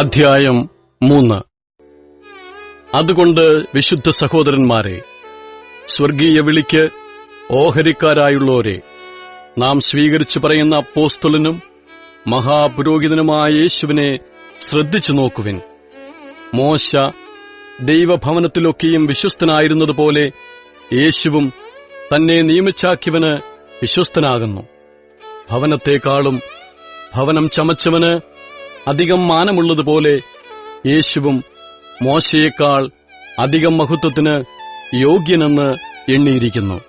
അധ്യായം മൂന്ന്. അതുകൊണ്ട് വിശുദ്ധ സഹോദരന്മാരെ സ്വർഗീയ വിളിക്ക് ഓഹരിക്കാരായുള്ളവരെ നാം സ്വീകരിച്ചു പറയുന്ന അപ്പോസ്തലനും മഹാപുരോഹിതനുമായ യേശുവിനെ ശ്രദ്ധിച്ചു നോക്കുവിൻ. മോശ ദൈവഭവനത്തിലൊക്കെയും വിശ്വസ്തനായിരുന്നതുപോലെ യേശുവും തന്നെ നിയമിച്ചാക്കിയവന് വിശ്വസ്തനാകുന്നു. ഭവനത്തെക്കാളും ഭവനം ചമച്ചവന് അധികം മാനമുള്ളതുപോലെ യേശുവും മോശയേക്കാൾ അധികം മഹത്വത്തിന് യോഗ്യനെന്ന് എണ്ണിയിരിക്കുന്നു.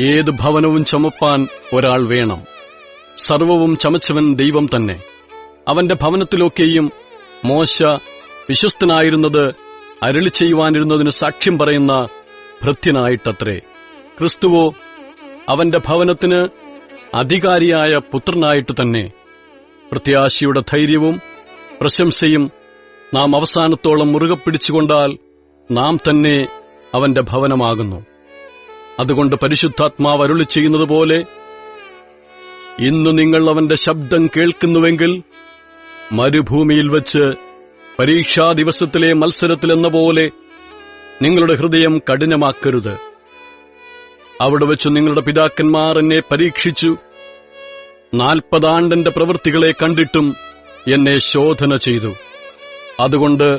ഏത് ഭവനവും ചമപ്പാൻ ഒരാൾ വേണം. സർവവും ചമച്ചവൻ ദൈവം തന്നെ. അവന്റെ ഭവനത്തിലൊക്കെയും മോശ വിശ്വസ്തനായിരുന്നത് അരളി ചെയ്യുവാനിരുന്നതിന് സാക്ഷ്യം പറയുന്ന ഭൃത്യനായിട്ടത്രേ. ക്രിസ്തുവോ അവന്റെ ഭവനത്തിന് അധികാരിയായ പുത്രനായിട്ട് തന്നെ പ്രത്യാശയുടെ ധൈര്യവും പ്രശംസയും നാം അവസാനത്തോളം മുറുകെ പിടിച്ചുകൊണ്ടാൽ നാം തന്നെ അവന്റെ ഭവനമാകുന്നു. അതുകൊണ്ട് പരിശുദ്ധാത്മാവ് അരുളി ചെയ്യുന്നതുപോലെ ഇന്ന് നിങ്ങൾ അവന്റെ ശബ്ദം കേൾക്കുന്നുവെങ്കിൽ മരുഭൂമിയിൽ വച്ച് പരീക്ഷാ ദിവസത്തിലെ മത്സരത്തിലെന്ന പോലെ നിങ്ങളുടെ ഹൃദയം കഠിനമാക്കരുത്. അവിടെ വെച്ച് നിങ്ങളുടെ പിതാക്കന്മാർ എന്നെ പരീക്ഷിച്ചു നാൽപ്പതാണ്ടന്റെ പ്രവൃത്തികളെ കണ്ടിട്ടും എന്നെ ശോധന ചെയ്തു. അതുകൊണ്ട്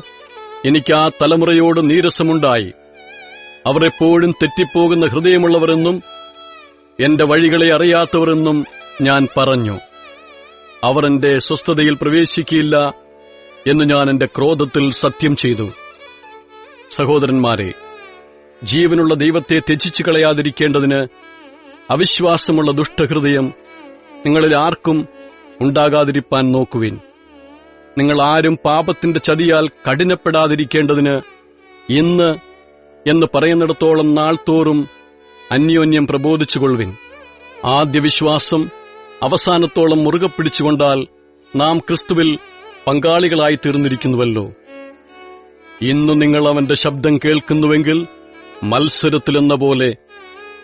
എനിക്ക് ആ തലമുറയോട് നീരസമുണ്ടായി. അവർ എപ്പോഴും തെറ്റിപ്പോകുന്ന ഹൃദയമുള്ളവരെന്നും എന്റെ വഴികളെ അറിയാത്തവരെന്നും ഞാൻ പറഞ്ഞു. അവർ എന്റെ സ്വസ്ഥതയിൽ പ്രവേശിക്കില്ല എന്ന് ഞാൻ എന്റെ ക്രോധത്തിൽ സത്യം ചെയ്തു. സഹോദരന്മാരെ ജീവനുള്ള ദൈവത്തെ ത്യജിച്ചു കളയാതിരിക്കേണ്ടതിന് അവിശ്വാസമുള്ള ദുഷ്ടഹൃദയം നിങ്ങളിൽ ആർക്കും ഉണ്ടാകാതിരിപ്പാൻ നോക്കുവിൻ. നിങ്ങൾ ആരും പാപത്തിന്റെ ചതിയാൽ കഠിനപ്പെടാതിരിക്കേണ്ടതിന് ഇന്ന് എന്ന് പറയുന്നിടത്തോളം നാൾ തോറും അന്യോന്യം പ്രബോധിച്ചുകൊള്ളുവിൻ. ആദ്യ വിശ്വാസം അവസാനത്തോളം മുറുകെ പിടിച്ചുകൊണ്ടാൽ നാം ക്രിസ്തുവിൽ പങ്കാളികളായി തീർന്നിരിക്കുന്നുവല്ലോ. ഇന്ന് നിങ്ങൾ അവന്റെ ശബ്ദം കേൾക്കുന്നുവെങ്കിൽ മത്സരത്തിലെന്ന പോലെ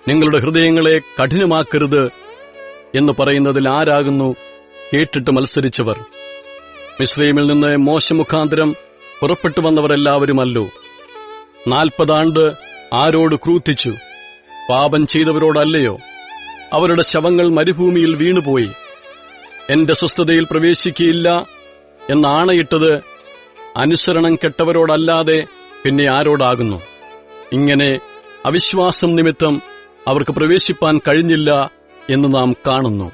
നിങ്ങളുടെ ഹൃദയങ്ങളെ കഠിനമാക്കരുത് എന്ന് പറയുന്നതിൽ ആരാകുന്നു? കേട്ടിട്ട് മത്സരിച്ചവർ. മിസ്ലീമിൽ നിന്ന് മോശമുഖാന്തരം പുറപ്പെട്ടു വന്നവരെല്ലാവരുമല്ലോ. നാൽപ്പതാണ്ട് ആരോട് ക്രൂത്തിച്ചു? പാപം ചെയ്തവരോടല്ലയോ? അവരുടെ ശവങ്ങൾ മരുഭൂമിയിൽ വീണുപോയി. എന്റെ സ്വസ്ഥതയിൽ പ്രവേശിക്കയില്ല എന്നാണയിട്ടത് അനുസരണം കെട്ടവരോടല്ലാതെ പിന്നെ ആരോടാകുന്നു? ഇങ്ങനെ അവിശ്വാസം നിമിത്തം അവർക്ക് പ്രവേശിപ്പാൻ കഴിഞ്ഞില്ല എന്ന് നാം കാണുന്നു.